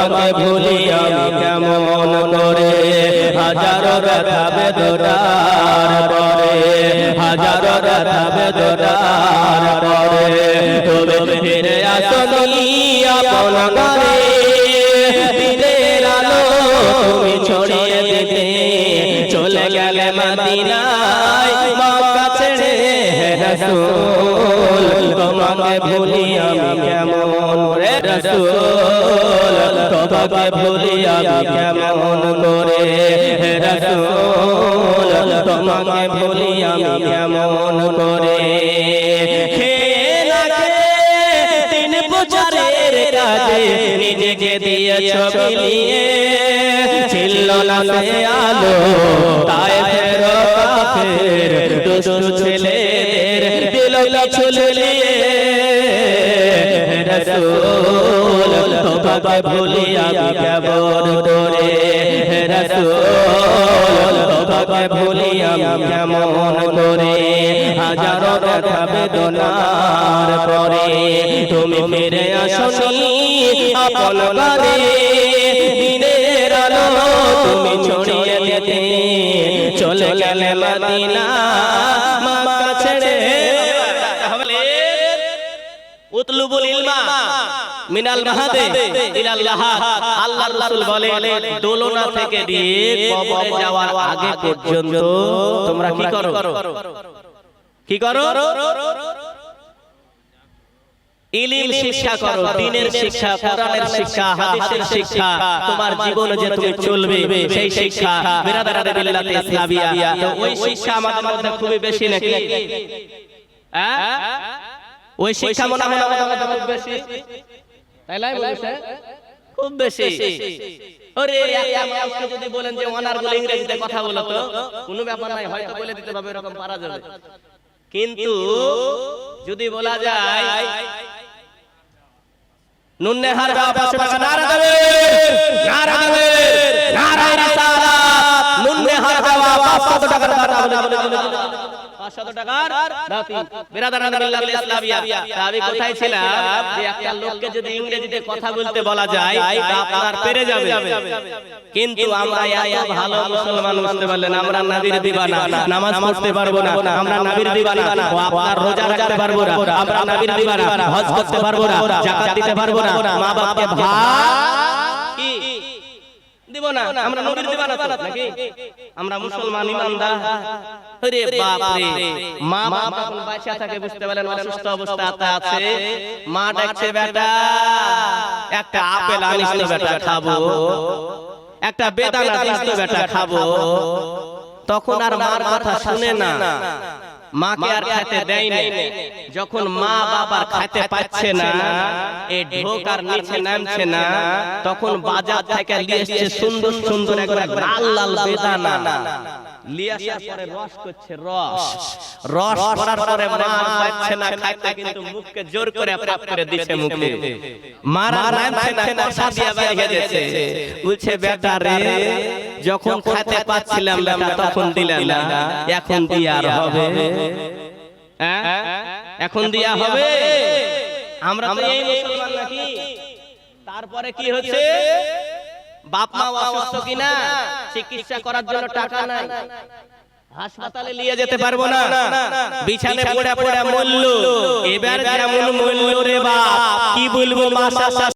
তোমাকে ভুলি আমি কেমন করে? হাজারো ব্যথা বেদনার পরে, হাজারো ব্যথা বেদনার পরে। তবে ফিরে আসনি আপন তুমি ছড়িয়ে দিতে। চলে গেলে মদিনায় রাসূল, তোমাকে ভুলি আমি কেমন? রে রাসূল, তোমাকে ভুলি আমি কেমন করে? রাসূল, তোমাকে ভুলি আমি কেমন করে? নিজেকে ছিল না আলো, তাই দিল ছুলিয়ে রসুল, তোমাকে ভুলি আমি কেমন করে? রসুল, তোমাকে ভুলি আমি কেমন করে? হাজারো ব্যথা বেদনার পরে তুমি ফিরে আসনি আপন দিনের আলো তুমি ছড়িয়ে দিতে। চলে গেলে মদিনা উতলুবুল ইলমা মিনাল মাহাদে আল্লাহর রাসূল বলে দোলনা থেকে দিয়ে যাওয়ার আগে পর্যন্ত তোমরা কি করো? কি করো? ইলিম শিক্ষা করো শিক্ষা, কোরআনের শিক্ষা, হাদিসের শিক্ষা, তোমার জীবনে যে তুমি চলবে, সেই শিক্ষা। ইসলামিয়া। ওই শিক্ষা আমাদের মধ্যে খুবই বেশি নাকি? হ্যাঁ? ওই শিক্ষা মনে হয় খুব বেশি। তাই লাই বলছে খুব বেশি। ওরে একটা মানুষকে যদি বলেন যে ইংরেজিতে কথা বলো তো কোনো ব্যাপার নাই হয়তো বলে দিতে পারবে এরকম পারা যাবে। কিন্তু যদি বলা যায় নুন্নে হার গাওয়া পাঁচশো টাকা নারা দেবে নারা দেবে নারায় রিসালাত 500 টাকার কোথায় ছিলাম? যে একটা লোককে যদি ইংরেজিতে কথা বলতে বলা যায় আপনার পেরে যাবে। কিন্তু আমরা এত ভালো মুসলমান বুঝতে পারলেন আমরা নাবির দিবানা। নামাজ পড়তে পারব না আমরা নাবির দিবানা। আপনার রোজা রাখতে পারব না আমরা নাবির দিবানা। হজ করতে পারব না জাকাত দিতে পারব না। মা বাপকে ভাত দিব না? আমরা নবীর দিবানা তো নাকি? আমরা মুসলমান ইমানদার। আরে বাপ রে মা বাপ বাচ্চা থাকে বুঝতে অসুস্থ অবস্থাতে আছে। মা ডাকছে বেটা একটা আপেল আনিস তো বেটা খাব। একটা বেদানা তো বেটা খাব। তখন আর মার কথা শুনে না। মাকে আর খেতে দেয়নি। যখন মা বাবার খেতে পাচ্ছে না এই ঢোক আর নিচে নামছে না। তখন বাজার থেকে নিয়ে এসছে সুন্দর সুন্দর একটা লাল লাল বেদানা। নিয়ে পরে রস করছে রস। রস। করার পরে মা পাচ্ছে না খাইতে কিন্তু মুখকে জোর করে পাপ করে দিচ্ছে মুখে। মারা নামছে না কষা দিয়ে বাইরে দিয়েছে বলছে বেটা রে যখন খেতে পাচ্ছিলাম তখন দিলে না। এখন দিয়ে আর হবে? এখন দিয়া হবে। আমরা তো এই মুসলমান নাকি? তারপরে কি হচ্ছে? বাপ মা অসুস্থ কিনা চিকিৎসা করার জন্য টাকা নাই। হাসপাতালে নিয়ে যেতে পারব না। বিছানে পড়ে পড়ে মূল্য এবার যেমন মূল্য রে বাপ কি বলব মাসা